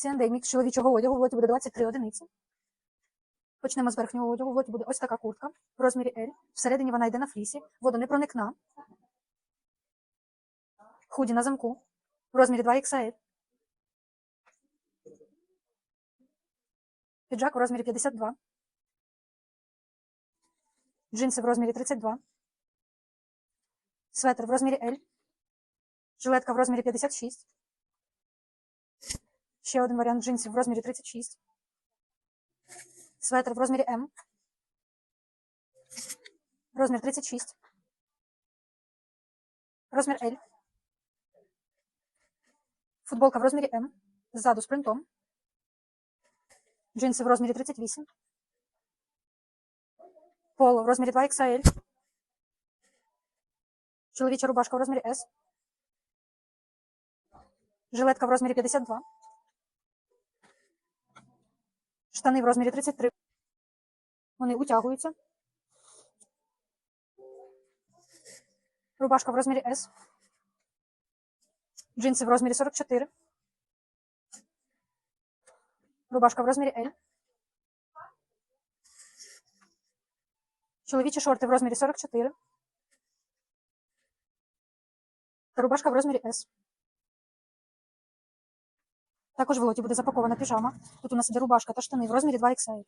C&A мікс чоловічого одягу в лоті буде 23 одиниці. Почнемо з верхнього одягу. В лоті буде ось така куртка в розмірі L. Всередині вона йде на флісі, водонепроникна. Худі на замку в розмірі 2XL. Піджак у розмірі 52. Джинси в розмірі 32. Светр в розмірі L. Жилетка в розмірі 56. Ще один варіант джинсів в розмірі 36. Светр в розмірі М. Розмір 36. Розмір L. Футболка в розмірі М. Ззаду з принтом. Джинси в розмірі 38. Поло в розмірі 2XL. Чоловіча рубашка в розмірі S. Жилетка в розмірі 52. Штани в розмірі 33. Вони утягуються. Рубашка в розмірі S. Джинси в розмірі 44. Рубашка в розмірі L. Чоловічі шорти в розмірі 44. Та рубашка в розмірі S. Також в лоті буде запакована піжама. Тут у нас іде рубашка та штани в розмірі 2XL.